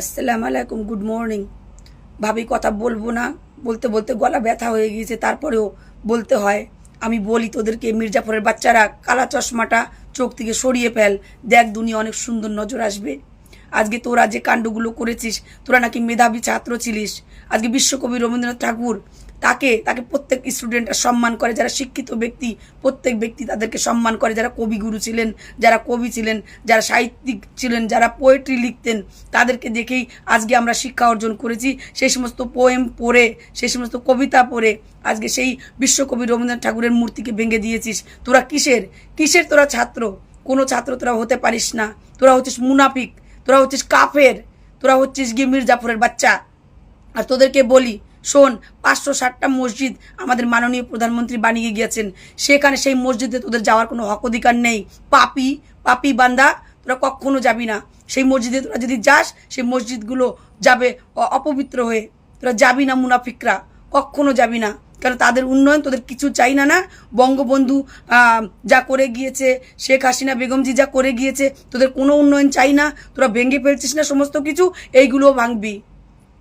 আসসালামু আলাইকুম, good morning. ভাবি কথা বলব না, বলতে বলতে গলা ব্যথা হয়ে গিয়েছে, তারপরেও বলতে হয়, আমি বলি তোদেরকে মির্জাফরের বাচ্চারা কালা চশমাটা চোখ থেকে সরিয়ে ফেল, দেখ দুনিয়া অনেক সুন্দর নজর আসবে। আজকে তোরা যে কাণ্ডগুলো করেছিস, তোরা নাকি মেধাবী ছাত্র ছিলিস। আজকে বিশ্বকবি রবীন্দ্রনাথ ঠাকুর তাকে তাকে প্রত্যেক স্টুডেন্টরা সম্মান করে, যারা শিক্ষিত ব্যক্তি, প্রত্যেক ব্যক্তি তাদেরকে সম্মান করে, যারা কবিগুরু ছিলেন, যারা কবি ছিলেন, যারা সাহিত্যিক ছিলেন, যারা পোয়েট্রি লিখতেন, তাদেরকে দেখেই আজকে আমরা শিক্ষা অর্জন করেছি। সেই সমস্ত পোয়েম পড়ে, সেই সমস্ত কবিতা পড়ে, আজকে সেই বিশ্বকবি রবীন্দ্রনাথ ঠাকুরের মূর্তিকে ভেঙে দিয়েছিস। তোরা কিসের? কিসের তোরা ছাত্র? কোনো ছাত্র তোরা হতে পারিস না। তোরা হচ্ছিস মুনাফিক, তোরা হচ্ছিস কাফের, তোরা হচ্ছিস গিয়ে মির্জাফরের বাচ্চা। আর তোদেরকে বলি শোন, পাঁচশো ষাটটা মসজিদ আমাদের মাননীয় প্রধানমন্ত্রী বানিয়ে গিয়েছেন। সেখানে সেই মসজিদে তোদের যাওয়ার কোনো হক অধিকার নেই। পাপি পাপি বান্দা, তোরা কখনো যাবি না। সেই মসজিদে তোরা যদি যাস, সেই মসজিদগুলো যাবে অপবিত্র হয়ে। তোরা যাবি না মুনাফিকরা, কখনো যাবি না। কারণ তাদের উন্নয়ন তোদের কিছু চাই না না? বঙ্গবন্ধু যা করে গিয়েছে, শেখ হাসিনা, বেগমজি যা করে গিয়েছে, তোদের কোনো উন্নয়ন চাই না। তোরা ভেঙে ফেলছিস না সমস্ত কিছু এইগুলোও ভাঙবি।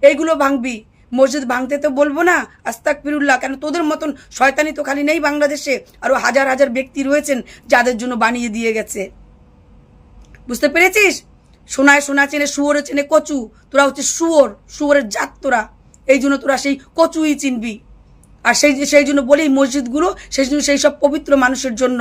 এইগুলো ভাঙবি। মসজিদ ভাঙতে তো বলব না আস্তাক ফিরুল্লাহ কেন তোদের মতন শয়তানি তো খালি নেই বাংলাদেশে আরও হাজার হাজার ব্যক্তি রয়েছেন যাদের জন্য বানিয়ে দিয়ে গেছে। বুঝতে পেরেছিস? সোনায় সোনা চেনে, শুয়োরে চেনে কচু, তোরা হচ্ছে শুয়োর, শুয়োরের জাত তোরা, এই জন্য তোরা সেই কচুই চিনবি। আর সেই সেই জন্য বলেই মসজিদগুলো, সেই জন্য সেই সব পবিত্র মানুষের জন্য,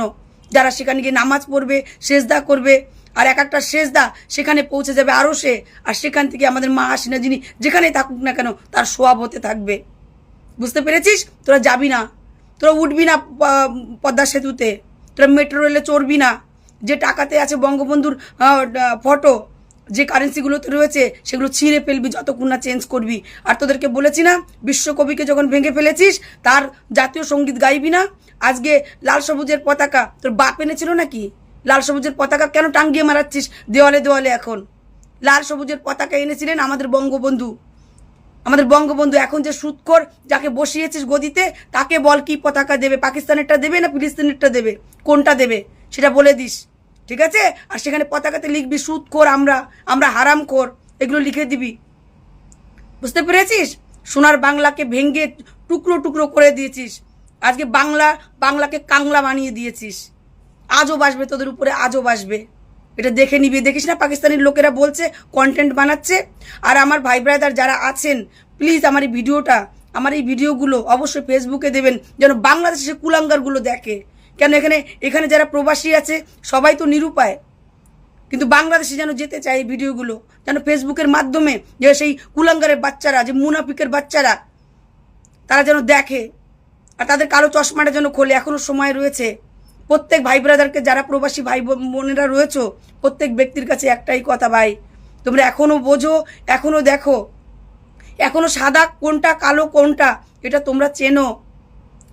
যারা সেখানে গিয়ে নামাজ পড়বে, সেজদা করবে আর এক একটা সেজদা সেখানে পৌঁছে যাবে আরও সে। আর সেখান থেকে আমাদের মা হাসিনা যিনি যেখানেই থাকুক না কেন, তার সোয়াব হতে থাকবে। বুঝতে পেরেছিস? তোরা যাবি না। তোরা উঠবি না পদ্মা সেতুতে। তোরা মেট্রো রেলে চড়বি না। যে টাকাতে আছে বঙ্গবন্ধুর ফটো যে কারেন্সিগুলোতে রয়েছে, সেগুলো ছিঁড়ে ফেলবি, যতক্ষণ না চেঞ্জ করবি। আর তোদেরকে বলেছি না, বিশ্বকবিকে যখন ভেঙে ফেলেছিস, তার জাতীয় সংগীত গাইবি না। আজকে লাল সবুজের পতাকা, তোর বাপ এনেছিল নাকি? লাল সবুজের পতাকা কেন টাঙ্গিয়ে মারাচ্ছিস? দেওয়ালে দেওয়ালে এখন। লাল সবুজের পতাকা এনেছিলেন আমাদের বঙ্গবন্ধু। আমাদের বঙ্গবন্ধু এখন যে সুৎখর, যাকে বসিয়েছিস গদিতে, তাকে বল কি পতাকা দেবে? পাকিস্তানেরটা দেবে না ফিলিস্তিনেরটা দেবে? কোনটা দেবে? সেটা বলে দিস। ঠিক আছে? আর সেখানে পতাকাতে লিখবি, সুৎখোর আমরা আমরা হারামখোর। এগুলো লিখে দিবি। বুঝতে পেরেছিস? সোনার বাংলাকে ভেঙ্গে টুকরো টুকরো করে দিয়েছিস। আজকে বাংলা, বাংলাকে কাংলা বানিয়ে দিয়েছিস। আজও বাসবে, তোদের উপরে আজও বাসবে। এটা দেখে নিবি, দেখিস না পাকিস্তানের লোকেরা বলছে কন্টেন্ট বানাচ্ছে। আর আমার ভাই ব্রাদার যারা আছেন প্লিজ আমার এই ভিডিওটা, আমার এই ভিডিওগুলো অবশ্যই ফেসবুকে দেবেন, যেন বাংলাদেশের কুলাঙ্গারগুলো দেখে। কেন এখানে এখানে যারা প্রবাসী আছে, সবাই তো নিরুপায়। কিন্তু বাংলাদেশে যেন যেতে চায় এই ভিডিওগুলো, যেন ফেসবুকের মাধ্যমে যে সেই কুলাঙ্গারের বাচ্চারা, যে মুনাফিকের বাচ্চারা, তারা যেন দেখে। আর তাদের কালো চশমাটা যেন খোলে এখনও সময় রয়েছে। প্রত্যেক ভাই ব্রাদারকে যারা প্রবাসী ভাই বোন- বোনেরা রয়েছো, প্রত্যেক ব্যক্তির কাছে একটাই কথা ভাই, তোমরা এখনও বোঝো, এখনও দেখো। এখনও সাদা কোনটা, কালো কোনটা, এটা তোমরা চেনো।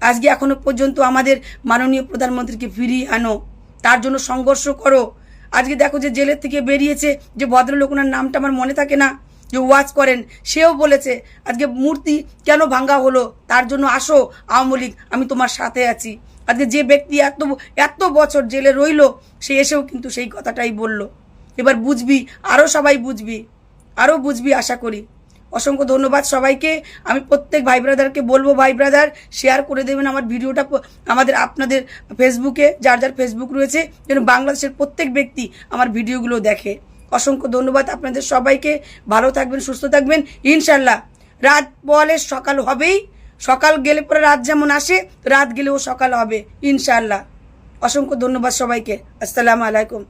আজকে এখনও পর্যন্ত আমাদের মাননীয় প্রধানমন্ত্রীকে ফিরিয়ে আনো। তার জন্য সংঘর্ষ করো। আজকে দেখো যে জেলের থেকে বেরিয়েছে যে ভদ্রলোক, ওনার নামটা আমার মনে থাকে না, যে ওয়াচ করেন, সেও বলেছে, আজকে মূর্তি কেন ভাঙ্গা হলো? তার জন্য আসো, আওয়ামী লীগ, আমি তোমার সাথে আছি। আজকে যে ব্যক্তি এত এত বছর জেলে রইল, সে এসেও কিন্তু সেই কথাটাই বলল। এবার বুঝবি আরও সবাই বুঝবি আরও বুঝবি আশা করি। অসংখ্য ধন্যবাদ সবাইকে। আমি প্রত্যেক ভাই ব্রাদারকে বলব, ভাই ব্রাদার শেয়ার করে দেবেন আমার ভিডিওটা আমাদের আপনাদের ফেসবুকে, যার যার ফেসবুক রয়েছে, যেন বাংলাদেশের প্রত্যেক ব্যক্তি আমার ভিডিওগুলো দেখে। অসংখ্য ধন্যবাদ আপনাদের সবাইকে। ভালো থাকবেন, সুস্থ থাকবেন। ইনশাল্লাহ রাত বলে সকাল হবেই। সকাল গেলে পরে রাত যেমন আসে, রাত গেলেও সকাল হবে ইনশাল্লাহ অসংখ্য ধন্যবাদ সবাইকে। আসসালামু আলাইকুম।